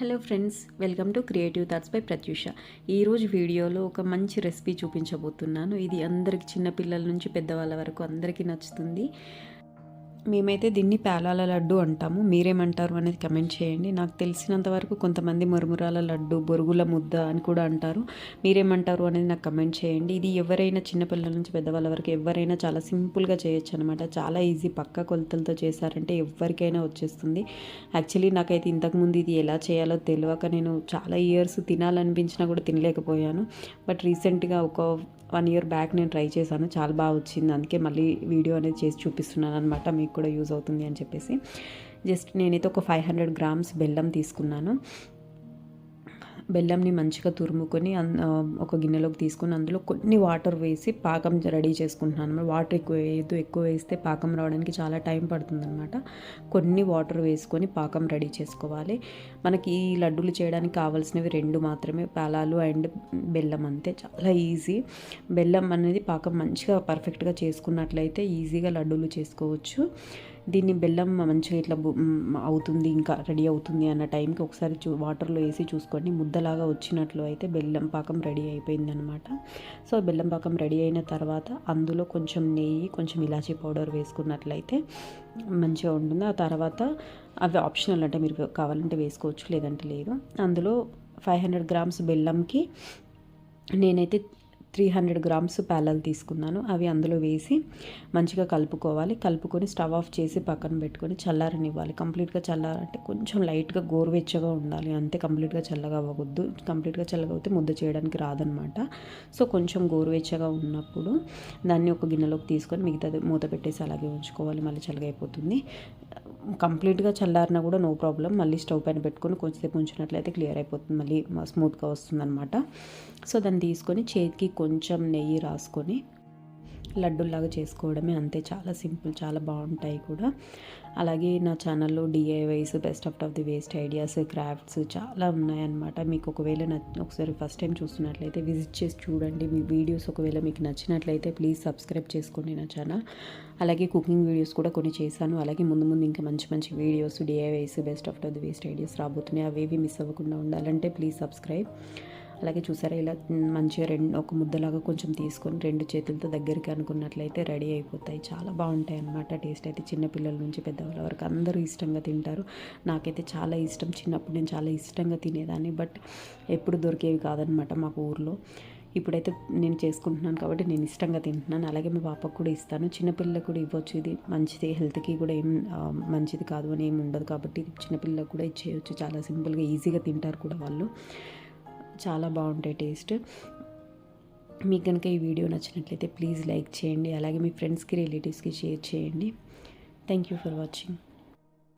Hello friends welcome to creative thoughts by Pratyusha. ఈరోజు వీడియోలో ఒక మంచి రెసిపీ చూపించబోతున్నాను. ఇది అందరికి చిన్నపిల్లల నుంచి పెద్దవాళ్ళ వరకు అందరికీ నచ్చుతుంది. మేమైతే దీన్ని పేలాల లడ్డు అంటాము. మీరేమంటారు అనేది కమెంట్ చేయండి. నాకు తెలిసినంత వరకు కొంతమంది మురుమురాల లడ్డు బొరుగుల ముద్ద అని కూడా అంటారు. మీరేమంటారు అనేది నాకు కమెంట్ చేయండి. ఇది ఎవరైనా చిన్నపిల్లల నుంచి పెద్దవాళ్ళ వరకు ఎవరైనా చాలా సింపుల్గా చేయొచ్చు అనమాట చాలా ఈజీ పక్క కొలతలతో చేశారంటే ఎవరికైనా వచ్చేస్తుంది. యాక్చువల్లీ నాకైతే ఇంతకుముందు ఇది ఎలా చేయాలో తెలియక నేను చాలా ఇయర్స్ తినాలనిపించినా కూడా తినలేకపోయాను. బట్ రీసెంట్గా ఒక వన్ ఇయర్ బ్యాక్ నేను ట్రై చేశాను. చాలా బాగా వచ్చింది. అందుకే మళ్ళీ వీడియో అనేది చేసి చూపిస్తున్నాను అనమాట మీకు. కూడా యూజ్ అవుతుంది అని చెప్పేసి. జస్ట్ నేనైతే ఒక ఫైవ్ హండ్రెడ్ గ్రామ్స్ బెల్లం తీసుకున్నాను. బెల్లంని మంచిగా తురుముకొని ఒక గిన్నెలోకి తీసుకొని అందులో కొన్ని వాటర్ వేసి పాకం రెడీ చేసుకుంటున్నాను వాటర్ ఎక్కువ వేయద్దు ఎక్కువ వేస్తే పాకం రావడానికి చాలా టైం పడుతుంది అనమాట కొన్ని వాటర్ వేసుకొని పాకం రెడీ చేసుకోవాలి. మనకి ఈ లడ్డూలు చేయడానికి కావాల్సినవి రెండు మాత్రమే పాలాలు అండ్ బెల్లం అంతే. చాలా ఈజీ. బెల్లం అనేది పాకం మంచిగా పర్ఫెక్ట్గా చేసుకున్నట్లయితే ఈజీగా లడ్డూలు చేసుకోవచ్చు. దీన్ని బెల్లం మంచిగా ఇట్లా అవుతుంది ఇంకా రెడీ అవుతుంది అన్న టైంకి ఒకసారి చూ వాటర్లో వేసి చూసుకోండి. ముద్దలాగా వచ్చినట్లు అయితే బెల్లం పాకం రెడీ అయిపోయింది అనమాట సో బెల్లం పాకం రెడీ అయిన తర్వాత అందులో కొంచెం నెయ్యి కొంచెం ఇలాచీ పౌడర్ వేసుకున్నట్లయితే మంచిగా ఉంటుంది. ఆ తర్వాత అవి ఆప్షనల్ అంటే మీరు కావాలంటే వేసుకోవచ్చు లేదంటే లేదు. అందులో ఫైవ్ హండ్రెడ్ గ్రామ్స్ బెల్లంకి నేనైతే త్రీ హండ్రెడ్ గ్రామ్స్ పేలాలు తీసుకున్నాను. అవి అందులో వేసి మంచిగా కలుపుకోవాలి. కలుపుకొని స్టవ్ ఆఫ్ చేసి పక్కన పెట్టుకొని చల్లారనివ్వాలి. కంప్లీట్గా చల్లారంటే కొంచెం లైట్గా గోరువెచ్చగా ఉండాలి. అంతే కంప్లీట్గా చల్లగా అవ్వకూడదు. కంప్లీట్గా చల్లగా అవుతే ముద్ద చేయడానికి రాదనమాట సో కొంచెం గోరువెచ్చగా ఉన్నప్పుడు దాన్ని ఒక గిన్నెలోకి తీసుకొని మిగతాది మూత పెట్టేసి అలాగే ఉంచుకోవాలి. మళ్ళీ చల్లగా అయిపోతుంది. కంప్లీట్గా చల్లారినా కూడా నో ప్రాబ్లం. మళ్ళీ స్టవ్ పైన పెట్టుకొని కొంచెంసేపు ఉంచినట్లయితే క్లియర్ అయిపోతుంది. మళ్ళీ స్మూత్గా వస్తుంది అనమాట సో దాన్ని తీసుకొని చేతికి కొంచెం నెయ్యి రాసుకొని లడ్డూలాగా చేసుకోవడమే అంతే. చాలా సింపుల్ చాలా బాగుంటాయి కూడా. అలాగే నా ఛానల్లో DIYs best of of the waste ideas crafts చాలా ఉన్నాయన్నమాట. మీకు ఒకవేళ ఒకసారి ఫస్ట్ టైం చూస్తున్నట్లయితే విజిట్ చేసి చూడండి. మీ వీడియోస్ ఒకవేళ మీకు నచ్చినట్లయితే ప్లీజ్ సబ్స్క్రైబ్ చేసుకోండి నా ఛానల్. అలాగే కుకింగ్ వీడియోస్ కూడా కొన్ని చేశాను. అలాగే ముందు ముందు ఇంకా మంచి మంచి videos DIYs best of the waste ideas రాబోతున్నాయి. అవేవి మిస్ అవ్వకుండా ఉండాలంటే ప్లీజ్ సబ్స్క్రైబ్ అలాగే చూసారా ఇలా మంచిగా రెండు ఒక ముద్దలాగా కొంచెం తీసుకొని రెండు చేతులతో దగ్గరికి అనుకున్నట్లయితే రెడీ అయిపోతాయి. చాలా బాగుంటాయి అన్నమాట. టేస్ట్ అయితే చిన్నపిల్లల నుంచి పెద్దవాళ్ళ వరకు అందరూ ఇష్టంగా తింటారు. నాకైతే చాలా ఇష్టం. చిన్నప్పుడు నేను చాలా ఇష్టంగా తినేదాన్ని. బట్ ఎప్పుడు దొరికేవి కాదనమాట మాకు ఊర్లో. ఇప్పుడైతే నేను చేసుకుంటున్నాను కాబట్టి నేను ఇష్టంగా తింటున్నాను. అలాగే మా పాపకు కూడా ఇస్తాను. చిన్నపిల్లలకు కూడా ఇవ్వచ్చు. ఇది మంచిది. హెల్త్కి కూడా ఏం మంచిది కాదు అని ఏమి ఉండదు కాబట్టి చిన్నపిల్లలకు కూడా ఇచ్చేయచ్చు చాలా సింపుల్గా ఈజీగా తింటారు కూడా వాళ్ళు. చాలా బాగుంటాయి టేస్ట్. మీకు కనుక ఈ వీడియో నచ్చినట్లయితే ప్లీజ్ లైక్ చేయండి. అలాగే మీ ఫ్రెండ్స్కి రిలేటివ్స్కి షేర్ చేయండి. Thank you for watching.